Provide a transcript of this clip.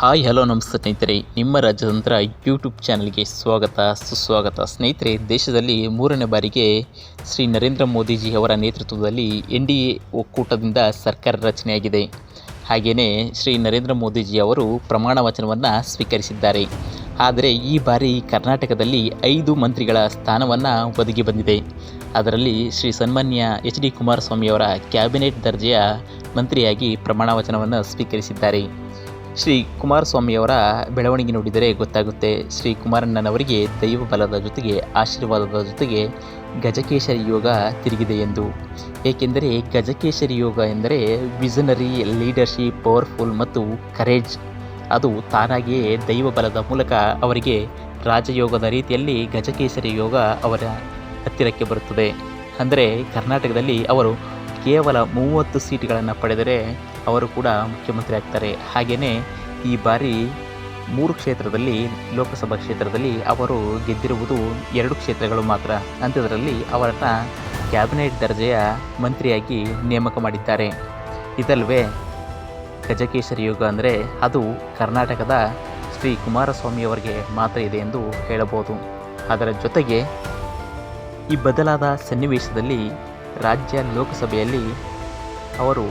Hi, hello, ನಮಸ್ತೆ ಸ್ನೇಹಿತರೆ. ನಿಮ್ಮ ರಾಜ್ಯತಂತ್ರ ಯೂಟ್ಯೂಬ್ ಚಾನಲ್ಗೆ ಸ್ವಾಗತ, ಸುಸ್ವಾಗತ. ಸ್ನೇಹಿತರೆ, ದೇಶದಲ್ಲಿ ಮೂರನೇ ಬಾರಿಗೆ ಶ್ರೀ ನರೇಂದ್ರ ಮೋದಿಜಿ ಅವರ ನೇತೃತ್ವದಲ್ಲಿ ಎನ್ ಡಿ ಎ ಒಕ್ಕೂಟದಿಂದ ಸರ್ಕಾರ ರಚನೆಯಾಗಿದೆ. ಹಾಗೆಯೇ ಶ್ರೀ ನರೇಂದ್ರ ಮೋದಿಜಿ ಅವರು ಪ್ರಮಾಣ ವಚನವನ್ನು ಸ್ವೀಕರಿಸಿದ್ದಾರೆ. ಆದರೆ ಈ ಬಾರಿ ಕರ್ನಾಟಕದಲ್ಲಿ ಐದು ಮಂತ್ರಿಗಳ ಸ್ಥಾನವನ್ನು ಒದಗಿ ಬಂದಿದೆ. ಅದರಲ್ಲಿ ಶ್ರೀ ಸನ್ಮಾನ್ಯ ಎಚ್ ಡಿ ಕುಮಾರಸ್ವಾಮಿಯವರ ಕ್ಯಾಬಿನೆಟ್ ದರ್ಜೆಯ ಮಂತ್ರಿಯಾಗಿ ಪ್ರಮಾಣ ವಚನವನ್ನು ಸ್ವೀಕರಿಸಿದ್ದಾರೆ. ಶ್ರೀ ಕುಮಾರಸ್ವಾಮಿಯವರ ಬೆಳವಣಿಗೆ ನೋಡಿದರೆ ಗೊತ್ತಾಗುತ್ತೆ. ಶ್ರೀ ಕುಮಾರಣ್ಣನವರಿಗೆ ದೈವ ಬಲದ ಜೊತೆಗೆ, ಆಶೀರ್ವಾದದ ಜೊತೆಗೆ ಗಜಕೇಶರಿ ಯೋಗ ತಿರುಗಿದೆ ಎಂದು. ಏಕೆಂದರೆ ಗಜಕೇಶರಿ ಯೋಗ ಎಂದರೆ ವಿಷನರಿ, ಲೀಡರ್ಶಿಪ್, ಪವರ್ಫುಲ್ ಮತ್ತು ಕರೇಜ್. ಅದು ತಾನಾಗಿಯೇ ದೈವ ಬಲದ ಮೂಲಕ ಅವರಿಗೆ ರಾಜಯೋಗದ ರೀತಿಯಲ್ಲಿ ಗಜಕೇಶರಿ ಯೋಗ ಅವರ ಹತ್ತಿರಕ್ಕೆ ಬರುತ್ತದೆ. ಅಂದರೆ ಕರ್ನಾಟಕದಲ್ಲಿ ಅವರು ಕೇವಲ ಮೂವತ್ತು ಸೀಟುಗಳನ್ನು ಪಡೆದರೆ ಅವರು ಕೂಡ ಮುಖ್ಯಮಂತ್ರಿ ಆಗ್ತಾರೆ ಹಾಗೆಯೇ ಈ ಬಾರಿ ಮೂರು ಕ್ಷೇತ್ರದಲ್ಲಿ, ಲೋಕಸಭಾ ಕ್ಷೇತ್ರದಲ್ಲಿ ಅವರು ಗೆದ್ದಿರುವುದು ಎರಡು ಕ್ಷೇತ್ರಗಳು ಮಾತ್ರ. ಅಂಥದ್ರಲ್ಲಿ ಅವರನ್ನು ಕ್ಯಾಬಿನೆಟ್ ದರ್ಜೆಯ ಮಂತ್ರಿಯಾಗಿ ನೇಮಕ ಮಾಡಿದ್ದಾರೆ. ಇದಲ್ವೇ ಗಜಕೇಶರಿ ಯೋಗ ಅಂದರೆ ಅದು ಕರ್ನಾಟಕದ ಶ್ರೀ ಕುಮಾರಸ್ವಾಮಿಯವರಿಗೆ ಮಾತ್ರ ಇದೆ ಎಂದು ಹೇಳಬಹುದು. ಅದರ ಜೊತೆಗೆ ಈ ಬದಲಾದ ಸನ್ನಿವೇಶದಲ್ಲಿ ರಾಜ್ಯ ಲೋಕಸಭೆಯಲ್ಲಿ ಅವರು